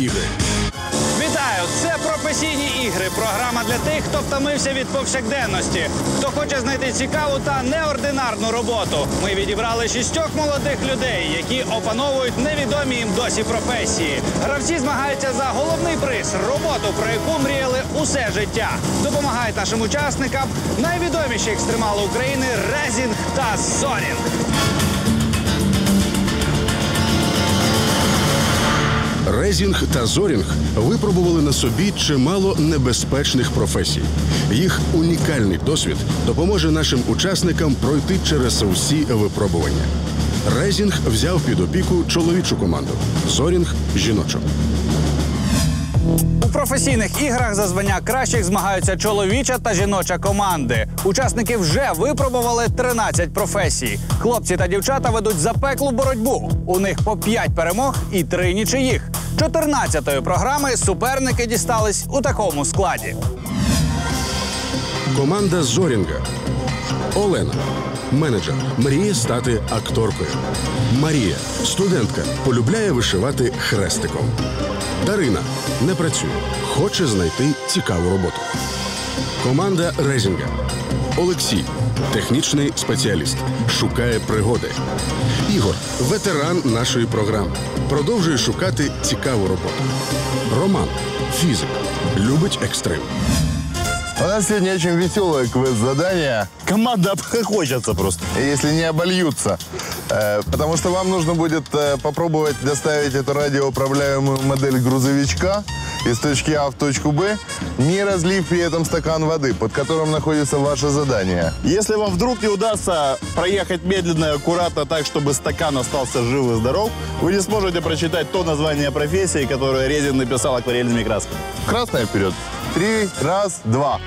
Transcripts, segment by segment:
Ігри. Вітаю! Це професійні ігри. Програма для тих, хто втомився від повсякденності, хто хоче знайти цікаву та неординарну роботу. Ми відібрали шістьох молодих людей, які опановують невідомі їм досі професії. Гравці змагаються за головний приз роботу, про яку мріяли усе життя. Допомагають нашим учасникам найвідоміші екстремали України Резінг та Зорінг. Резінг та зорінг випробували на собі чимало небезпечних професій. Їх унікальний досвід допоможе нашим учасникам пройти через усі випробування. Резінг взяв під опіку чоловічу команду, зорінг жіночу. Професійних іграх за звання кращих змагаються чоловіча та жіноча команди. Учасники вже випробували 13 професій. Хлопці та дівчата ведуть запеклу боротьбу. У них по 5 перемог і 3 нічиїх. 14-ї програми суперники дістались у такому складі. Команда Зорінга. Олена, менеджер, мріє стати акторкою. Марія, студентка, полюбляє вишивати хрестиком. Дарина не працює, хоче знайти цікаву роботу. Команда Резінга. Олексій, технічний спеціаліст, шукає пригоди. Ігор, ветеран нашої програми, продовжує шукати цікаву роботу. Роман, фізик, любить екстрим. У нас сегодня очень веселое квест-задание, Команда обхохочется просто. если не обольются. Э, потому что вам нужно будет э, попробовать доставить эту радиоуправляемую модель грузовичка из точки А в точку Б, не разлив при этом стакан воды, под которым находится ваше задание. Если вам вдруг не удастся проехать медленно и аккуратно так, чтобы стакан остался жив и здоров, вы не сможете прочитать то название профессии, которое Резин написал акварельными красками. Красное вперед. Три, раз, два.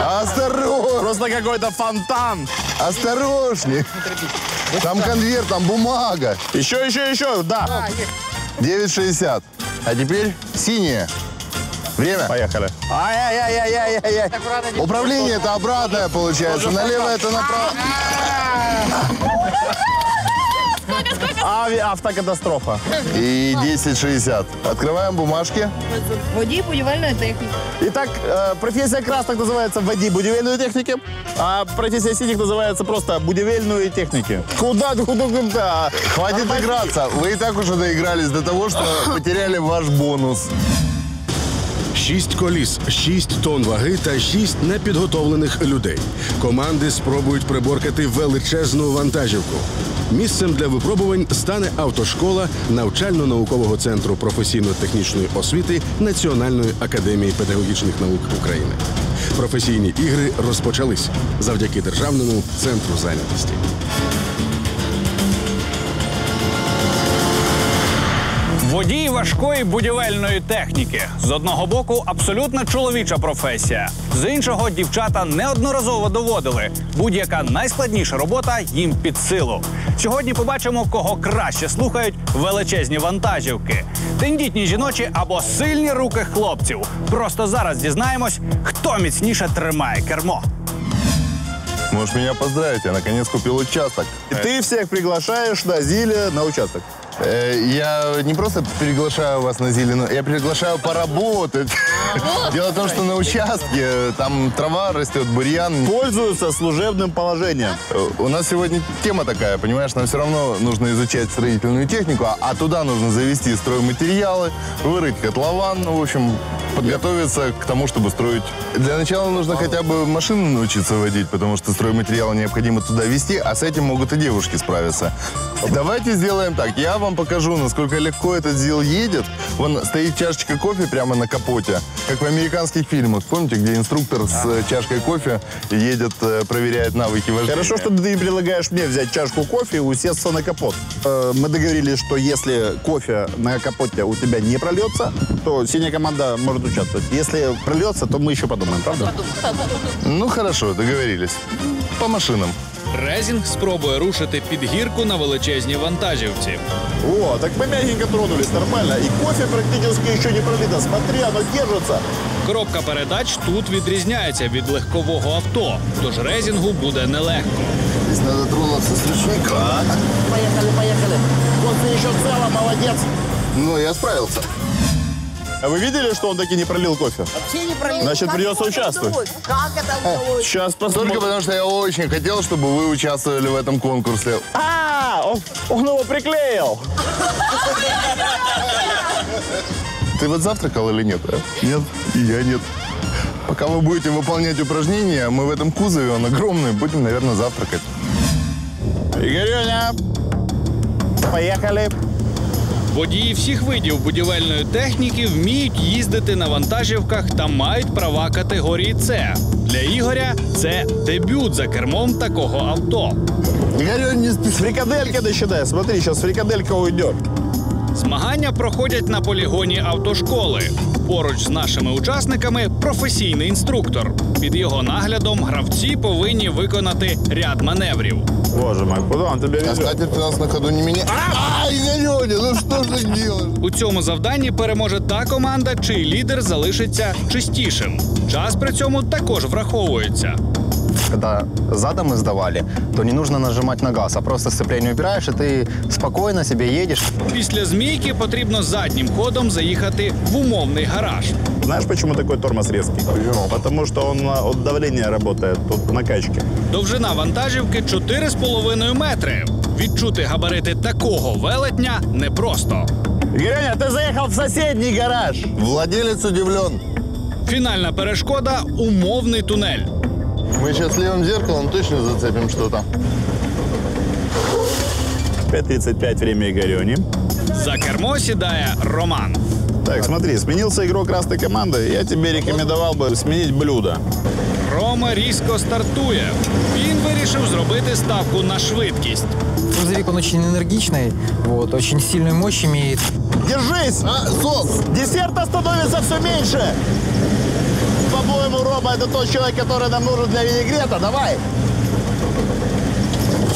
Осторожно! Просто какой-то фонтан. Осторожней! Там конверт, там бумага. Еще, еще, еще, да. 9,60. А теперь синее. Время. Поехали. Ай-яй-яй-яй-яй-яй. Управление это обратное получается. Налево это направо. Ави автокатастрофа. И 10,60. Открываем бумажки. Водій будівельної техніки. Итак, э, профессия красных называется «Води будивельную техники», а профессия синих называется просто «Будивельную техники». Куда, куда, куда? Хватит играться. Вы и так уже доигрались до того, что потеряли ваш бонус. Шість коліс, шість тонн ваги та шість непідготовлених людей. Команди спробують приборкати величезну вантажівку. Місцем для випробувань стане автошкола навчально-наукового центру професійно-технічної освіти Національної академії педагогічних наук України. Професійні ігри розпочались завдяки державному центру зайнятості. Водій важкої будівельної техніки. З одного боку, абсолютно чоловіча професія. З іншого, дівчата неодноразово доводили. Будь-яка найскладніша робота їм під силу. Сьогодні побачимо, кого краще слухають величезні вантажівки. Тендітні жіночі або сильні руки хлопців. Просто зараз дізнаємось, хто міцніше тримає кермо. Можешь меня поздравить, я наконец купил участок. И ты всех приглашаешь на Зиле на участок. Э, Я не просто приглашаю вас на Зеленую, я приглашаю поработать. Дело в том, что на участке э, там трава растет, бурьян. Пользуются служебным положением. Э, У нас сегодня тема такая, понимаешь, нам все равно нужно изучать строительную технику, а- а туда нужно завести стройматериалы, вырыть котлован, ну, в общем, подготовиться к тому, чтобы строить. Для начала нужно хотя бы машину научиться водить, потому что стройматериалы необходимо туда везти, а с этим могут и девушки справиться. Давайте сделаем так. Я вам покажу, насколько легко этот ЗИЛ едет. Вон стоит чашечка кофе прямо на капоте, как в американских фильмах. Помните, где инструктор с э, чашкой кофе едет, э, проверяет навыки вождения? Хорошо, что ты предлагаешь мне взять чашку кофе и усесться на капот. Э, Мы договорились, что если кофе на капоте у тебя не прольется, то синяя команда может участвовать. Если прольется, то мы еще подумаем, правда? Ну, хорошо, договорились. По машинам. Резінг спробує рушити під гірку на величезній вантажівці. О, так мы мягенько тронулись, нормально. И кофе практически еще не пролито. Смотри, оно держится. Коробка передач тут відрізняється від легкового авто, тож резінгу буде нелегко. Здесь надо тронуться с ручника. Поехали, поехали. Кофе еще цело, молодец. Ну, я справился. А вы видели, что он таки не пролил кофе? Вообще не пролил. Значит, Как придется участвовать. удалось? Как это удалось? Сейчас Только посмотрим. потому, что я очень хотел, чтобы вы участвовали в этом конкурсе. А, он, он его приклеил. Ты вот завтракал или нет? а? Нет, и я нет. Пока вы будете выполнять упражнения, мы в этом кузове, он огромный, будем, наверное, завтракать. Игорюня, поехали. Водії всіх видів будівельної техніки вміють їздити на вантажівках та мають права категорії С. Для Ігоря це дебют за кермом такого авто. Игорь, не. Фрикаделька досчитай. Смотри, сейчас фрикаделька уйдет. Змагання проходять на полігоні автошколи. Поруч з нашими учасниками професійний інструктор. Під його наглядом гравці повинні виконати ряд маневрів. Боже мой, куда он тебя А везет? скатерть нас на ходу не меня. А, Игорёня, ну что ж ты делаешь? У цьому завданні переможе та команда, чий лідер залишиться чистішим. Час при цьому також враховується. Когда задом мы сдавали, то не нужно нажимать на газ, а просто сцепление убираешь, и ты спокойно себе едешь. Після змійки потрібно заднім ходом заїхати в умовний гараж. Знаешь, почему такой тормоз резкий? Потому что он на- от давления работает, тут накачки. Довжина вантажівки 4,5 метри. Відчути габарити такого велетня непросто. Игорюня, ты заехал в соседний гараж. Владелец удивлен. Фінальна перешкода умовний тунель. Мы сейчас левым зеркалом точно зацепим что-то. 5.35 время Игорюни. За кермо сідає Роман. Так, смотри, сменился игрок красной команды. Я тебе рекомендовал бы сменить блюдо. Рома різко стартує. Він вирішив зробити ставку на швидкість. Грузовик, он очень энергичный, вот, очень сильную мощь имеет. Держись! А, СОС! Десерта становится все меньше! По-моему, Рома, это тот человек, который нам нужен для винегрета. Давай!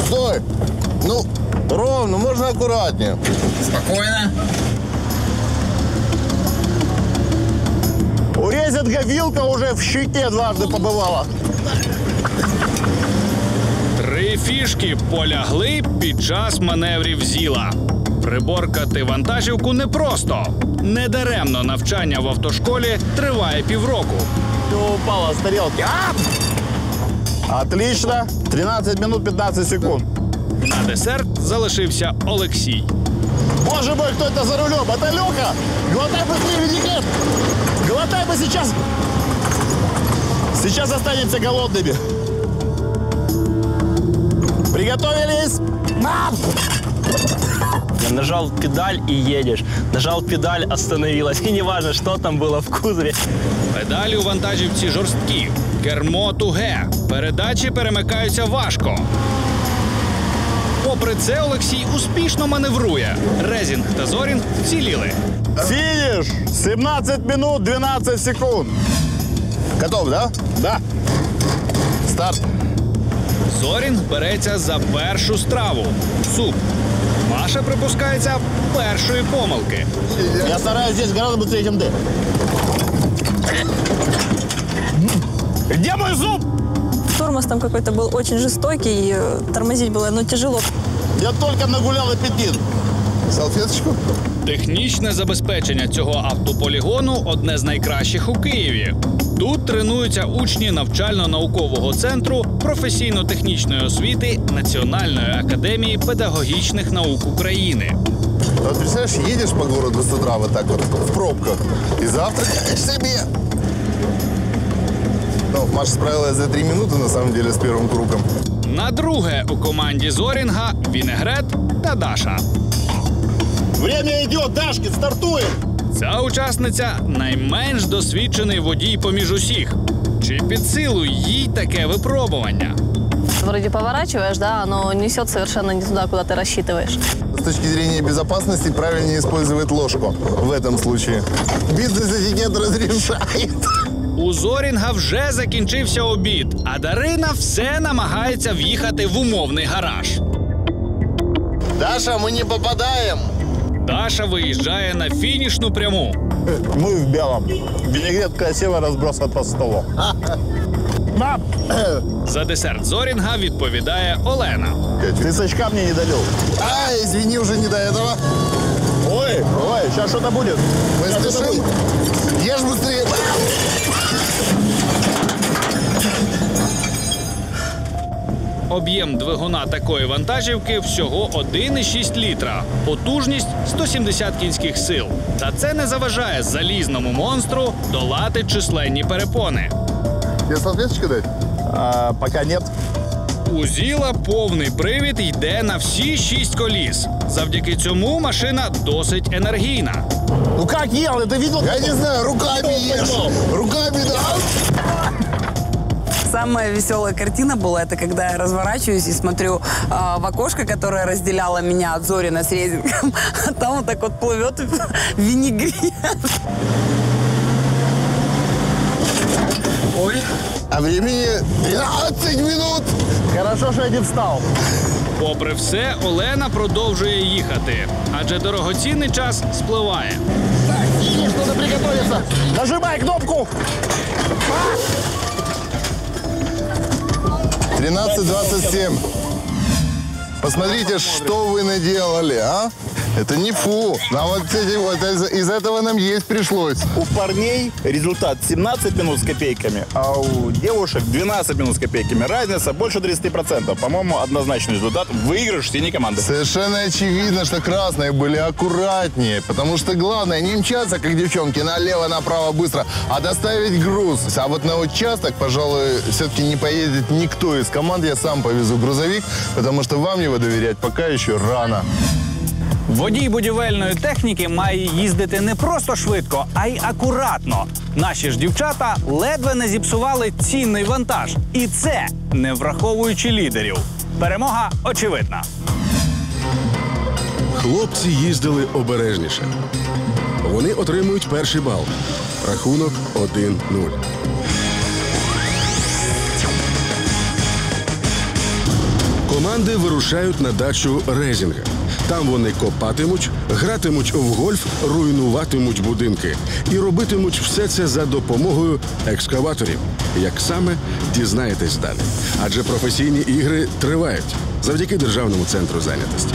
Стой! Ну, Ром, ну можно аккуратнее. У резинга вилка уже в щеке дважды побывала. Три фішки полягли під час маневрів зіла. Приборкати вантажівку непросто. Недаремно навчання в автошколі триває півроку. Все упало с тарелки. А! Отлично. 13 минут 15 секунд. На десерт залишився Олексій. Боже мой, кто это за рулем? Это Леха! Глотай быстрее винегрет! Глотай бы сейчас! Сейчас останемся голодными. Приготовились! Нажал педаль и едешь. Нажал педаль, остановилась. И неважно, что там было в кузове. Педалі у вантажівці жорсткі. Кермо туге. Передачі перемикаються важко. Попри це, Олексій успішно маневрує. Резінг та Зорінг вціліли. Финиш! 17 минут 12 секунд. Готов, да? Да. Старт. Зорінг береться за першу страву суп. Маша припускається першої помилки. Я стараюсь здесь гораздо быстрее, чем ты. Где мой зуб? Тормоз там какой-то был очень жестокий, э, тормозить было, но тяжело. Я только нагулял аппетит. Салфеточку. Технічне забезпечення цього автополігону одне з найкращих у Києві. Тут тренуються учні навчально-наукового центру професійно-технічної освіти Національної академії педагогічних наук України. Вот представляешь, едешь по городу с утра вот так вот в пробках и завтракаешь себе. Ну, Маша справилась за три минуты, на самом деле, с первым кругом. На друге у команді Зорінга Вінегрет та Даша. Время идет, Дашкин, стартуем. Ця учасниця найменш досвідчений водій поміж усіх. Чи під силу їй таке випробування? Вроде поворачиваешь, да, оно несет совершенно не туда, куда ты рассчитываешь. С точки зрения безопасности правильнее использовать ложку в этом случае. Бизнес-этикет разрешает. У Зорінга вже закінчився обід, а Дарина все намагається в'їхати в умовний гараж. Даша, мы не попадаем. Даша виїжджає на фінішну пряму. Мы в белом. Винегрет красиво разбросан по столу. На! За десерт Зорінга відповідає Олена. Ты сачка мне не долил. А, извини, уже не до этого. Ой, ой, сейчас что-то будет. Мы Щас что-то спешим. будет. Ешь быстрее. Об'єм двигуна такої вантажівки всього 1,6 літра, потужність 170 кінських сил. Та це не заважає залізному монстру долати численні перепони. Тебе салфеточку дать? А, пока нет. У Зіла повний привід йде на всі шість коліс. Завдяки цьому машина досить енергійна. Ну как ел? Ты видел? Я не знаю, руками ешь. Руками, да. Самая веселая картина была, это когда я разворачиваюсь и смотрю а, в окошко, которое разделяло меня от Зорина с резингом. А там вот так вот плывет винегрет. А времени 12 минут. Хорошо, что я не встал. Попри все, Олена продовжує їхати, адже дорогоцінний час спливає. Финиш, надо приготовиться. Нажимай кнопку. 13.27. Посмотрите, что вы наделали, а? Это не фу. А вот, эти вот из, из этого нам есть пришлось. У парней результат 17 минут с копейками, а у девушек 12 минут с копейками. Разница больше 30%. По-моему, однозначный результат. Выигрыш синей команды. Совершенно очевидно, что красные были аккуратнее, потому что главное не мчаться, как девчонки, налево, направо быстро, а доставить груз. А вот на участок, пожалуй, все-таки не поедет никто из команд. Я сам повезу грузовик, потому что вам его доверять пока еще рано. Водій будівельної техніки має їздити не просто швидко, а й акуратно. Наші ж дівчата ледве не зіпсували цінний вантаж. І це не враховуючи лідерів. Перемога очевидна. Хлопці їздили обережніше. Вони отримують перший бал. Рахунок 1-0. Команди вирушають на дачу Резінга. Там вони копатимуть, гратимуть в гольф, руйнуватимуть будинки і робитимуть все це за допомогою екскаваторів. Як саме дізнаєтесь далі? Адже професійні ігри тривають завдяки Державному центру зайнятості.